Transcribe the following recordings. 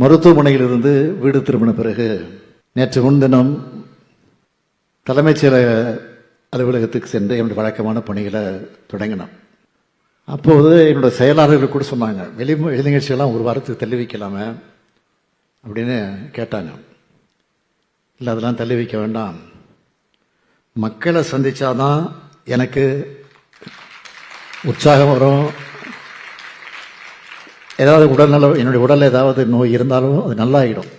மருத்துவமனையிலிருந்து வீடு திரும்பின பிறகு நேற்று முன்தினம் தலைமைச் செயலக அலுவலகத்துக்கு சென்று என்னுடைய வழக்கமான பணிகளை தொடங்கினோம். அப்போது என்னோட செயலாளர்கள் கூட சொன்னாங்க வெளி வெளி நிகழ்ச்சியெல்லாம் ஒரு வாரத்துக்கு தள்ளி வைக்கலாமே அப்படின்னு கேட்டாங்க. இல்லை அதெல்லாம் தள்ளி வைக்க வேண்டாம். மக்களை சந்தித்தாதான் எனக்கு உற்சாகம் வரும் ஏதாவது உடல்நல என்னுடைய உடலில் ஏதாவது நோய் இருந்தாலும் அது நல்லாயிடும்.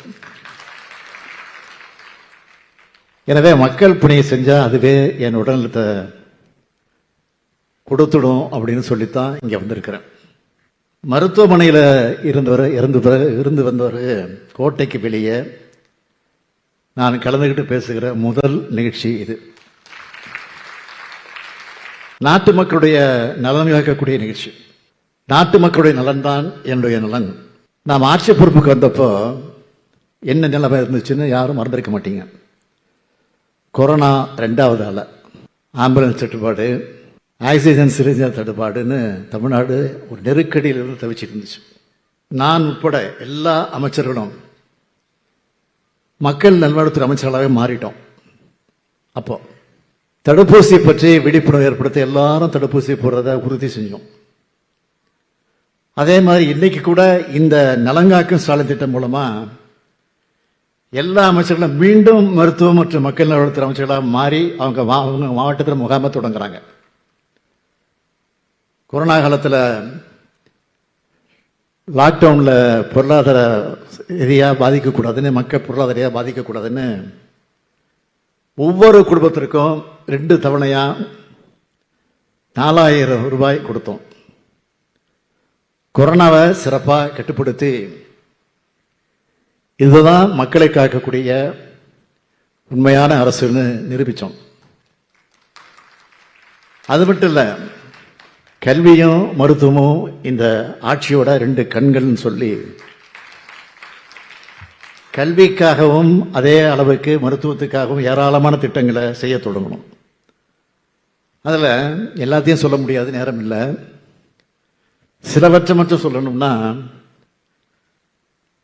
எனவே மக்கள் பணியை செஞ்சால் அதுவே என் உடல்நலத்தை கொடுத்துடும் அப்படின்னு சொல்லித்தான் இங்கே வந்திருக்கிறேன். மருத்துவமனையில் இருந்தவர் இருந்து இருந்து வந்தவர் கோட்டைக்கு வெளியே நான் கலந்துக்கிட்டு பேசுகிற முதல் நிகழ்ச்சி இது. நாட்டு மக்களுடைய நலன் காக்கக்கூடிய நிகழ்ச்சி. நாட்டு மக்களுடைய நலன்தான் என்னுடைய நலன். நாம் ஆட்சி பொறுப்புக்கு வந்தப்போ என்ன நிலைமை இருந்துச்சுன்னு யாரும் மறந்துருக்க மாட்டீங்க. கொரோனா ரெண்டாவது அலை ஆம்புலன்ஸ் தட்டுப்பாடு ஆக்சிஜன் சிலிண்டர் தட்டுப்பாடுன்னு தமிழ்நாடு ஒரு நெருக்கடியிலிருந்து தவிச்சிட்டு இருந்துச்சு. நான் உட்பட எல்லா அமைச்சர்களும் மக்கள் நல்வாழ்வுத்துறை அமைச்சர்களாக மாறிட்டோம். அப்போ தடுப்பூசி பற்றி விழிப்புணர்வு ஏற்படுத்த எல்லாரும் தடுப்பூசி போடுறத உறுதி செஞ்சோம். அதே மாதிரி இன்னைக்கு கூட இந்த நலங்காக்கும் சாலை திட்டம் மூலமா எல்லா அமைச்சர்களும் மீண்டும் மருத்துவம் மற்றும் மக்கள் நலத்துறை அமைச்சர்களாக மாறி அவங்க அவங்க மாவட்டத்தில் முகாமை தொடங்குறாங்க. கொரோனா காலத்தில் லாக்டவுனில் பொருளாதார ரீதியாக பாதிக்கக்கூடாதுன்னு மக்கள் பொருளாதார ரீதியாக பாதிக்கக்கூடாதுன்னு ஒவ்வொரு குடும்பத்திற்கும் ரெண்டு தவணையாக நாலாயிரம் ரூபாய் கொடுத்தோம். கொரோனாவை சிறப்பாக கட்டுப்படுத்தி இதுதான் மக்களை காக்கக்கூடிய உண்மையான அரசுன்னு நிரூபித்தோம் அது மட்டும் இல்லை கல்வியும் மருத்துவமும் இந்த ஆட்சியோட ரெண்டு கண்கள்னு சொல்லி கல்விக்காகவும் அதே அளவுக்கு மருத்துவத்துக்காகவும் ஏராளமான திட்டங்களை செய்ய தொடங்கணும். அதில் எல்லாத்தையும் சொல்ல முடியாது நேரம் இல்லை. சிலவற்றை மட்டும் சொல்லணும்னா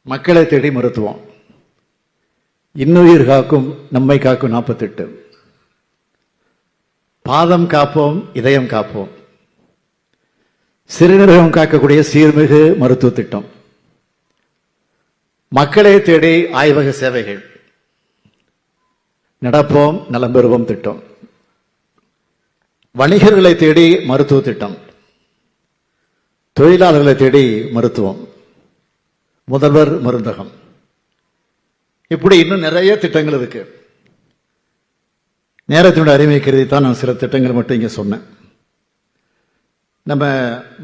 மக்களை தேடி மருத்துவம். இன்னுயிர் காக்கும் நம்மை காக்கும் நாற்பத்தெட்டு. பாதம் காப்போம் இதயம் காப்போம். சிறுநீரகம் காக்கக்கூடிய சீர்மிகு மருத்துவ திட்டம். மக்களை தேடி ஆய்வக சேவைகள். நடப்போம் நலம் பெறுவோம் திட்டம். வணிகர்களை தேடி மருத்துவ திட்டம். தொழிலாளர்களை தேடி மருத்துவம். முதல்வர் மருந்தகம். இப்படி இன்னும் நிறைய திட்டங்கள் இருக்கு. நேரத்தினுடைய அருமை கருதி தான் நான் சில திட்டங்கள் மட்டும் இங்கே சொன்னேன். நம்ம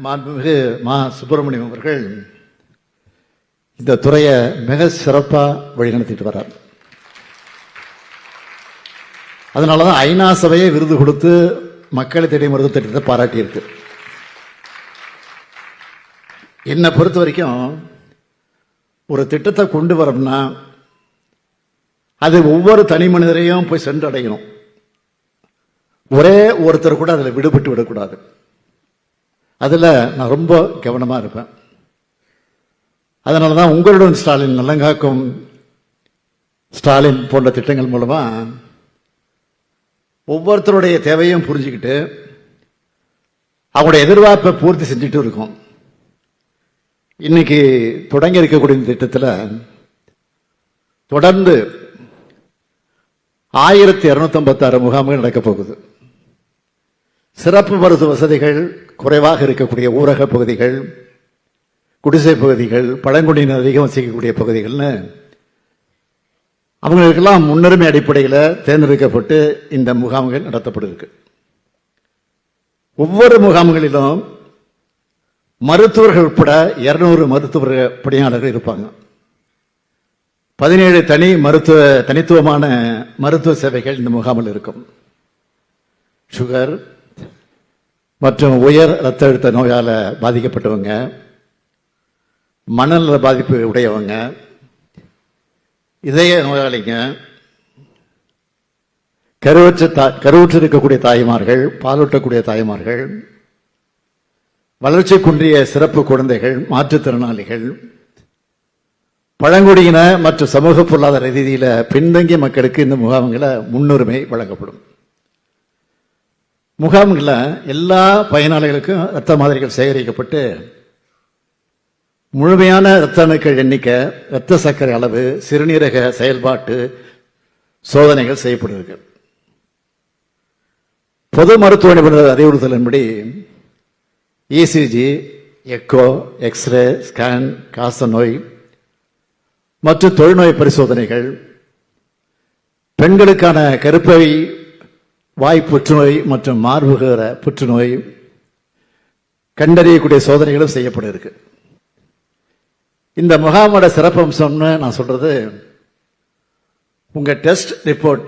மாண்புமிகு மா சுப்பிரமணியம் அவர்கள் இந்த துறையை மிக சிறப்பாக வழிநடத்திட்டு வர்றார். அதனால தான் ஐநா சபையை விருது கொடுத்து மக்களை தேடி மருத்துவ திட்டத்தை பாராட்டியிருக்கு. என்னை பொறுத்த வரைக்கும் ஒரு திட்டத்தை கொண்டு வரோம்னா அது ஒவ்வொரு தனி மனிதரையும் போய் சென்றடையணும். ஒரே ஒருத்தர் கூட அதில் விடுபட்டு விடக்கூடாது. அதில் நான் ரொம்ப கவனமாக இருப்பேன். அதனால தான் உங்களுடன் ஸ்டாலின் நல்லங்காக்கும் ஸ்டாலின் போன்ற திட்டங்கள் மூலமாக ஒவ்வொருத்தருடைய தேவையும் புரிஞ்சுக்கிட்டு அவங்களுடைய எதிர்பார்ப்பை பூர்த்தி செஞ்சுட்டு இருக்கோம். இன்னைக்கு தொடங்கி இருக்கக்கூடிய இந்த திட்டத்தில் தொடர்ந்து ஆயிரத்தி இருநூத்தி முகாம்கள் நடக்கப் போகுது. சிறப்பு மருத்துவ வசதிகள் குறைவாக இருக்கக்கூடிய ஊரக பகுதிகள் குடிசை பகுதிகள் பழங்குடியினர் அதிகம் வசிக்கக்கூடிய பகுதிகள்னு அவங்களுக்கெல்லாம் முன்னுரிமை அடிப்படையில் தேர்ந்தெடுக்கப்பட்டு இந்த முகாம்கள் நடத்தப்படுகிறது ஒவ்வொரு முகாம்களிலும் மருத்துவர்கள் உட்பட இருநூறு மருத்துவ பணியாளர்கள் இருப்பாங்க. பதினேழு தனி மருத்துவ தனித்துவமான மருத்துவ சேவைகள் இந்த முகாமில் இருக்கும். சுகர் மற்றும் உயர் ரத்த அழுத்த நோயால் பாதிக்கப்பட்டவங்க மனநல பாதிப்பு உடையவங்க இதய நோயாளிங்க கருவற்ற தா கருவுற்று இருக்கக்கூடிய தாய்மார்கள் பாலூட்டக்கூடிய தாய்மார்கள் வளர்ச்சி குன்றிய சிறப்பு குழந்தைகள் மாற்றுத்திறனாளிகள் பழங்குடியின மற்றும் சமூக பொருளாதார ரீதியில பின்தங்கிய மக்களுக்கு இந்த முகாம்கள முன்னுரிமை வழங்கப்படும். முகாம்களில் எல்லா பயனாளிகளுக்கும் இரத்த மாதிரிகள் சேகரிக்கப்பட்டு முழுமையான இரத்த அணுக்கள் எண்ணிக்கை இரத்த சர்க்கரை அளவு சிறுநீரக செயல்பாட்டு சோதனைகள் செய்யப்படுகிறது. பொது மருத்துவ நிபுணர் அறிவுறுத்தலின்படி இசிஜி எக்கோ எக்ஸ்ரே ஸ்கேன் காச நோய் மற்றும் தொழுநோய் பரிசோதனைகள் பெண்களுக்கான கருப்பை வாய் புற்றுநோய் மற்றும் மார்புகர புற்றுநோய் கண்டறியக்கூடிய சோதனைகளும் செய்யப்பட இருக்கு இந்த முகாமோட சிறப்பம்சம்னு நான் சொல்றது உங்க டெஸ்ட் ரிப்போர்ட்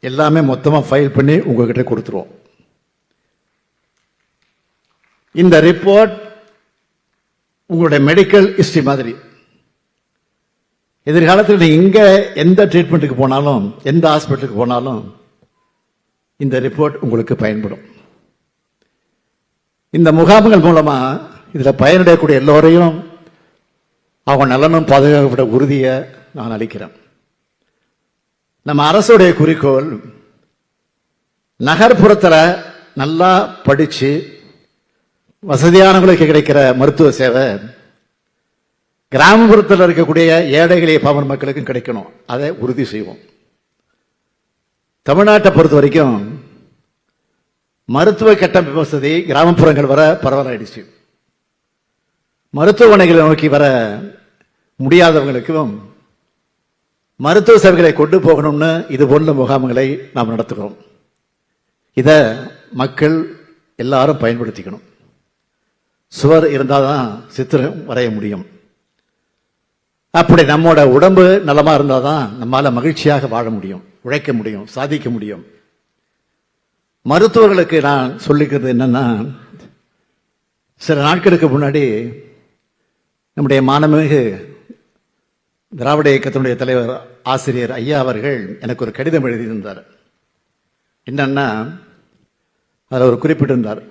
எல்லாமே மொத்தமா ஃபைல் பண்ணி உங்ககிட்ட கொடுத்துருவோம். இந்த ரிப்போர்ட் உங்களுடைய மெடிக்கல் ஹிஸ்டரி மாதிரி. எதிர்காலத்தில் நீங்கள் இங்க எந்த ட்ரீட்மெண்ட்டுக்கு போனாலும் எந்த ஹாஸ்பிட்டலுக்கு போனாலும் இந்த ரிப்போர்ட் உங்களுக்கு பயன்படும். இந்த முகாம்கள் மூலமா இதுல பயனடையக்கூடிய எல்லோரையும் அவங்க நலனும் பாதுகாக்கப்பட உறுதியை நான் அளிக்கிறேன். நம்ம அரசுடைய குறிக்கோள் நகர்ப்புறத்தில் நல்லா படிச்சு வசதியானவங்களுக்கு கிடைக்கிற மருத்துவ சேவை கிராமப்புறத்தில் இருக்கக்கூடிய ஏழைகளை பாமர மக்களுக்கும் கிடைக்கணும். அதை உறுதி செய்வோம். தமிழ்நாட்டை பொறுத்த வரைக்கும் மருத்துவ கட்டமைப்பு வசதி கிராமப்புறங்கள் வர பரவலாயிடுச்சு. மருத்துவமனைகளை நோக்கி வர முடியாதவங்களுக்கும் மருத்துவ சேவைகளை கொண்டு போகணும்னு இது போன்ற முகாம்களை நாம் நடத்துகிறோம். இதை மக்கள் எல்லாரும் பயன்படுத்திக்கணும். சுவர் இருந்தால் தான் சித்திரம் வரைய முடியும். அப்படி நம்மோட உடம்பு நலமாக இருந்தால் தான் நம்மால் மகிழ்ச்சியாக வாழ முடியும் உழைக்க முடியும் சாதிக்க முடியும். மருத்துவர்களுக்கு நான் சொல்லிக்கிறது என்னன்னா சில நாட்களுக்கு முன்னாடி நம்முடைய மாணமிகு திராவிட இயக்கத்தினுடைய தலைவர் ஆசிரியர் ஐயா அவர்கள் எனக்கு ஒரு கடிதம் எழுதியிருந்தார். என்னன்னா அதில் ஒரு குறிப்பிட்டிருந்தார்.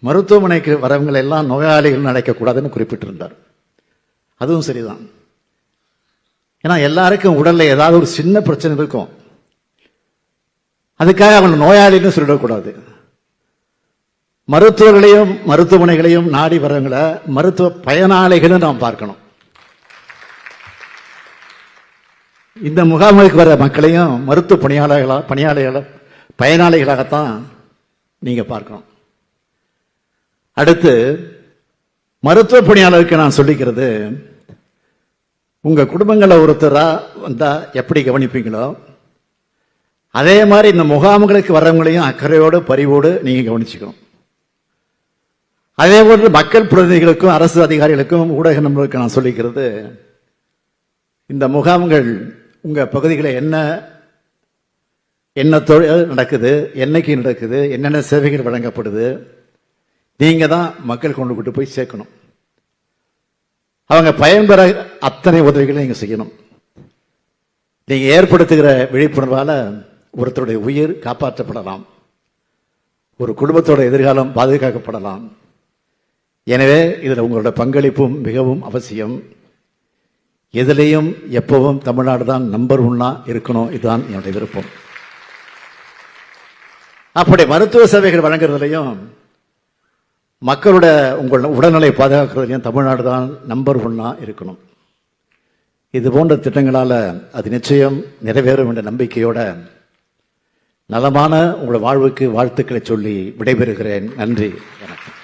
மருத்துவமனைக்கு வரவங்களெல்லாம் நோயாளிகள் அழைக்கக்கூடாதுன்னு குறிப்பிட்டிருந்தார். அதுவும் சரிதான். ஏன்னா எல்லாருக்கும் உடலில் ஏதாவது ஒரு சின்ன பிரச்சனை இருக்கும். அதுக்காக அவங்க நோயாளின்னு சொல்லிடக்கூடாது. மருத்துவர்களையும் மருத்துவமனைகளையும் நாடி வரவங்களை மருத்துவ பயனாளிகளும் நாம் பார்க்கணும். இந்த முகாமுக்கு வர மக்களையும் மருத்துவ பணியாளர்களாக பணியாளர்கள பயனாளிகளாகத்தான் நீங்கள் பார்க்கணும். அடுத்து மருத்துவ பணியாளருக்கு நான் சொல்லிக்கிறது உங்கள் குடும்பங்களில் ஒருத்தராக வந்தால் எப்படி கவனிப்பீங்களோ அதே மாதிரி இந்த முகாம்களுக்கு வர்றவங்களையும் அக்கறையோடு பரிவோடு நீங்கள் கவனிச்சுக்கணும். அதே போன்று மக்கள் பிரதிநிதிகளுக்கும் அரசு அதிகாரிகளுக்கும் ஊடக நம்பருக்கு நான் சொல்லிக்கிறது இந்த முகாம்கள் உங்கள் பகுதிகளில் என்ன என்ன தொழில் நடக்குது என்னைக்கு நடக்குது என்னென்ன சேவைகள் வழங்கப்படுது நீங்க தான் மக்கள் கொண்டு கொண்டு போய் சேர்க்கணும். அவங்க பயன்பெற அத்தனை உதவிகளை நீங்க செய்யணும். நீங்க ஏற்படுத்துகிற விழிப்புணர்வால ஒருத்தருடைய உயிர் காப்பாற்றப்படலாம். ஒரு குடும்பத்தோட எதிர்காலம் பாதுகாக்கப்படலாம். எனவே இதில் உங்களோட பங்களிப்பும் மிகவும் அவசியம். எதிலையும் எப்பவும் தமிழ்நாடு தான் நம்பர் ஒன்னா இருக்கணும். இதுதான் என்னுடைய விருப்பம். அப்படி மருத்துவ சேவைகள் வழங்குறதுலையும் மக்களோட உங்கள் உடல்நிலை பாதுகாக்கிறதுலையும் தமிழ்நாடு தான் நம்பர் ஒன்னாக இருக்கணும். இது போன்ற திட்டங்களால் அது நிச்சயம் நிறைவேறும் என்ற நம்பிக்கையோட நலமான உங்களோட வாழ்வுக்கு வாழ்த்துக்களை சொல்லி விடைபெறுகிறேன். நன்றி. வணக்கம்.